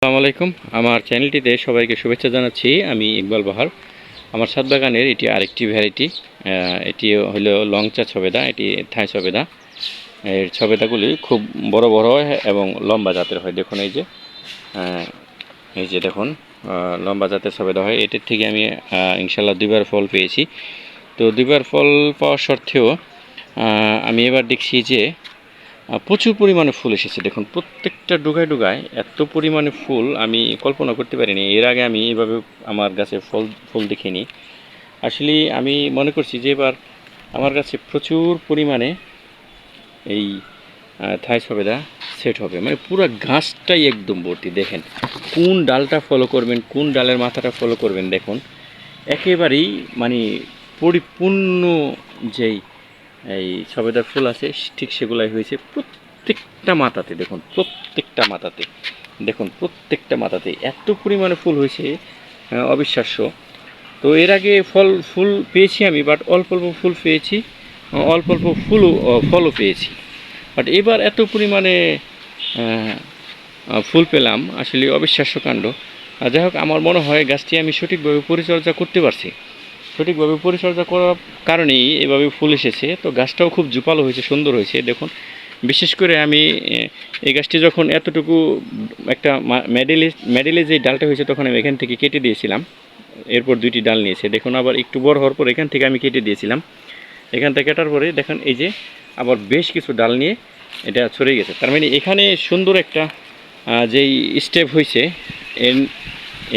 আসসালামু আলাইকুম। আমার চ্যানেলটিতে সবাইকে শুভেচ্ছা জানাচ্ছি। আমি ইকবাল বাহার। আমার সাত বাগানের এটি আরেকটি ভ্যারাইটি। এটি হলো লংচা ছবেদা, এটি থাই ছবেদা। এর ছবেদাগুলি খুব বড় বড় হয় এবং লম্বা জাতের হয়। দেখুন এই যে এই যে দেখুন লম্বা জাতের ছবেদা হয়। এটির থেকে আমি ইনশাল্লাহ দুইবার ফল পেয়েছি। তো দুইবার ফল পাওয়া সত্ত্বেও আমি এবার দেখছি যে প্রচুর পরিমাণে ফুল এসেছে। দেখুন, প্রত্যেকটা ডুগায় ডুগায় এত পরিমাণে ফুল আমি কল্পনা করতে পারিনি। এর আগে আমি এভাবে আমার গাছে ফল, ফুল দেখিনি। আসলে আমি মনে করছি যে এবার আমার কাছে প্রচুর পরিমাণে এই থাই সবেদা সেট হবে। মানে পুরো গাছটাই একদম ভর্তি। দেখেন, কোন ডালটা ফলো করবেন, কোন ডালের মাথাটা ফলো করবেন, দেখুন। একেবারেই মানে পরিপূর্ণ যেই এই সবেদার ফুল আছে, ঠিক সেগুলাই হয়েছে প্রত্যেকটা মাথাতে, দেখুন, প্রত্যেকটা মাথাতে, দেখুন, প্রত্যেকটা মাথাতে এত পরিমাণে ফুল হয়েছে অবিশ্বাস্য। তো এর আগে ফল, ফুল পেয়েছি আমি বাট অল্প অল্প ফুল পেয়েছি অল্প অল্প ফুলও ফলও পেয়েছি। বাট এবার এত পরিমাণে ফুল পেলাম, আসলে অবিশ্বাস্য কাণ্ড। আর যাই হোক, আমার মনে হয় গাছটি আমি সঠিকভাবে পরিচর্যা করতে পারছি। সঠিকভাবে পরিচর্যা করার কারণেই এভাবে ফুল এসেছে। তো গাছটাও খুব জুপালো হয়েছে, সুন্দর হয়েছে, দেখুন। বিশেষ করে আমি এই গাছটি যখন এতটুকু একটা মেডেলে মেডেলে যে ডালটা হয়েছে তখন আমি এখান থেকে কেটে দিয়েছিলাম। এরপর দুইটি ডাল নিয়েছে। দেখুন, আবার একটু বড় হওয়ার পর এখান থেকে আমি কেটে দিয়েছিলাম। এখান থেকে কাটার পরে দেখুন, এই যে আবার বেশ কিছু ডাল নিয়ে এটা ছড়িয়ে গেছে। তার মানে এখানে সুন্দর একটা যেই স্টেপ হয়েছে এর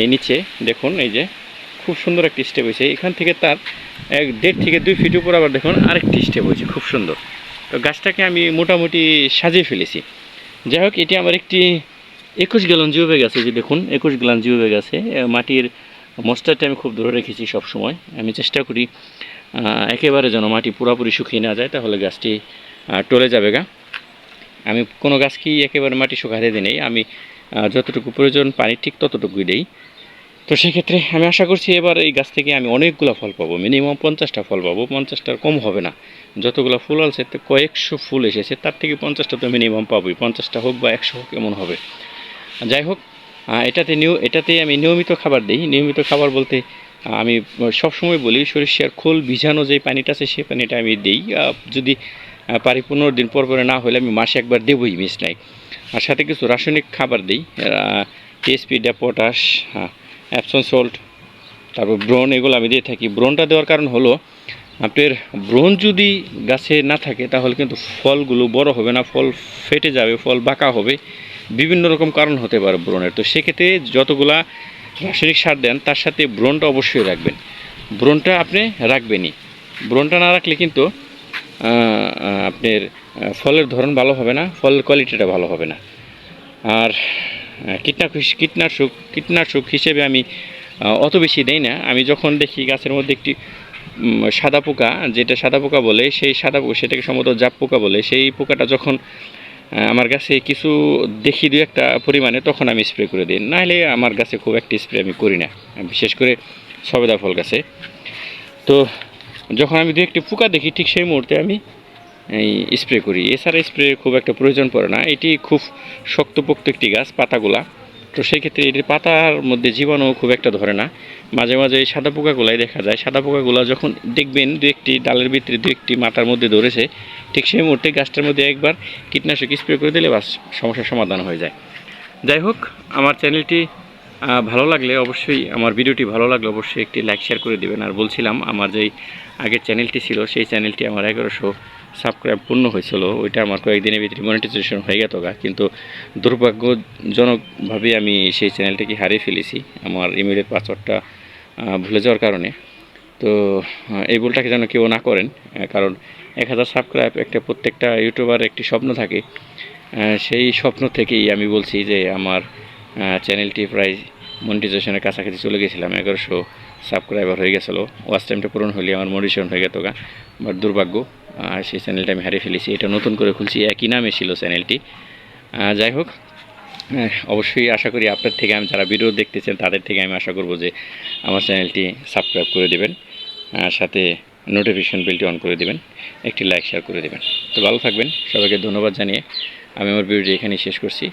এই নিচে, দেখুন, এই যে খুব সুন্দর একটি স্টেপ হয়েছে। এখান থেকে তার এক দেড় থেকে দুই ফিট উপর আবার দেখুন আরেকটি স্টেপ হয়েছে, খুব সুন্দর। তো গাছটাকে আমি মোটামুটি সাজিয়ে ফেলেছি। যাই হোক, এটি আমার একটি একুশ গ্যালন জিও ব্যাগ আছে যে দেখুন, একুশ গ্যালন জিও ব্যাগ আছে মাটির মশলাটা আমি খুব ধরে রেখেছি সব সময় আমি চেষ্টা করি একেবারে যেন মাটি পুরোপুরি শুকিয়ে না যায়, তাহলে গাছটি টলে যাবে গা। আমি কোনো গাছকেই একেবারে মাটি শুকাতে দিই নেই। আমি যতটুকু প্রয়োজন পানি ঠিক ততটুকুই দেই। তো সেক্ষেত্রে আমি আশা করছি এবার এই গাছ থেকে আমি অনেকগুলো ফল পাবো। মিনিমাম পঞ্চাশটা ফল পাবো। পঞ্চাশটার কম হবে না। যতগুলো ফুল আছে কয়েকশো ফুল এসেছে, তার থেকে পঞ্চাশটা তো মিনিমাম পাবোই। পঞ্চাশটা হোক বা একশো হোক, এমন হবে। যাই হোক এটাতে নিয় এটাতে আমি নিয়মিত খাবার দিই। নিয়মিত খাবার বলতে আমি সব সময় বলি, সরিষার খোল ভিজানো যে পানিটা আছে সেই পানিটা আমি দিই। যদি পারি পনেরো দিন পর পরে না হলে আমি মাসে একবার দেবই মিস নাই আর সাথে কিছু রাসায়নিক খাবার দিই। টিএসপি ডা পটাশ অ্যাপসন সল্ট তারপর ব্রন এগুলো আমি দিয়ে থাকি। ব্রনটা দেওয়ার কারণ হলো, আপনার ব্রন যদি গাছে না থাকে, তাহলে কিন্তু ফলগুলো বড় হবে না, ফল ফেটে যাবে, ফল বাঁকা হবে। বিভিন্ন রকম কারণ হতে পারে ব্রণের। তো সেক্ষেত্রে যতগুলা রাসায়নিক সার দেন, তার সাথে ব্রণটা অবশ্যই রাখবেন। ব্রণটা আপনি রাখবেনই। ব্রণটা না রাখলে কিন্তু আপনার ফলের ধরন ভালো হবে না, ফলের কোয়ালিটিটা ভালো হবে না। আর কীটনাশক কীটনাশক কীটনাশক হিসেবে আমি অত বেশি দেই না। আমি যখন দেখি গাছের মধ্যে একটি সাদা পোকা, যেটা সাদা পোকা বলে, সেই সাদা পোকা সেটাকে সম্ভবত জাপ পোকা বলে, সেই পোকাটা যখন আমার গাছে কিছু দেখি দু একটা পরিমাণে, তখন আমি স্প্রে করে দিই। নাহলে আমার গাছে খুব একটা স্প্রে আমি করি না, বিশেষ করে সবেদা ফল গাছে। তো যখন আমি দু একটি পোকা দেখি, ঠিক সেই মুহূর্তে আমি স্প্রে করি। এছাড়া স্প্রে খুব একটা প্রয়োজন পড়ে না। এটি খুব শক্তপোক্ত একটি গাছ, পাতাগুলা। তো সেই ক্ষেত্রে এটির পাতার মধ্যে জীবাণু খুব একটা ধরে না। মাঝে মাঝে এই সাদা পোকাগুলাই দেখা যায়। সাদা পোকাগুলা যখন দেখবেন দু একটি ডালের ভিতরে, দু একটি মাথার মধ্যে ধরেছে, ঠিক সেই মুহূর্তে গাছটার মধ্যে একবার কীটনাশক স্প্রে করে দিলে বাস সমস্যার সমাধান হয়ে যায়। যাই হোক, আমার চ্যানেলটি ভালো লাগলে অবশ্যই, আমার ভিডিওটি ভালো লাগলে অবশ্যই একটি লাইক শেয়ার করে দেবেন। আর বলছিলাম, আমার যেই আগের চ্যানেলটি ছিল, সেই চ্যানেলটি আমার এগারোশো সাবস্ক্রাইব পূর্ণ হয়েছিল। ওইটা আমার কয়েকদিনের ভিতরে মনিটাইজেশন হয়ে গেত গা। কিন্তু দুর্ভাগ্যজনকভাবে আমি সেই চ্যানেলটাকে হারিয়ে ফেলেছি আমার ইমেলের পাসওয়ার্ডটা ভুলে যাওয়ার কারণে। তো এই ভুলটাকে যেন কেউ না করেন কারণ এক হাজার সাবস্ক্রাইব একটা প্রত্যেকটা ইউটিউবার একটি স্বপ্ন থাকে। সেই স্বপ্ন থেকেই আমি বলছি যে আমার চ্যানেলটি প্রায় মনিটাইজেশনের কাছাকাছি চলে গেছিলাম, এগারোশো সাবস্ক্রাইবার হয়ে গেছিল। ওয়াচ টাইমটা পূরণ হলে আমার মনিটেশন হয়ে গেত গা, বাট দুর্ভাগ্য, আর সেই চ্যানেলটা আমি হারিয়ে ফেলেছি। এটা নতুন করে খুলছি, একই নামে ছিল চ্যানেলটি যাই হোক অবশ্যই আশা করি আপনার থেকে আমি যারা ভিডিও দেখতেছেন, তাদের থেকে আমি আশা করব যে আমার চ্যানেলটি সাবস্ক্রাইব করে দেবেন সাথে নোটিফিকেশন বেলটি অন করে দেবেন, একটি লাইক শেয়ার করে দেবেন। তো ভালো থাকবেন, সবাইকে ধন্যবাদ জানিয়ে আমি আমার ভিডিওটি এখানেই শেষ করছি,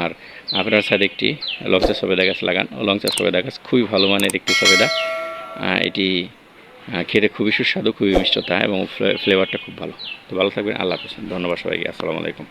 আর আপনার সাথে একটি লংচা সবেদা গাছ লাগান। লংচা সবেদা গাছ খুবই ভালো মানের একটি সবেদা এটি খেতে খুবই সুস্বাদু, খুবই মিষ্টতা এবং ফ্লেভারটা খুব ভালো। তো ভালো থাকবেন, আল্লাহ হাফিজ। ধন্যবাদ সবাইকে, আসসালামু আলাইকুম।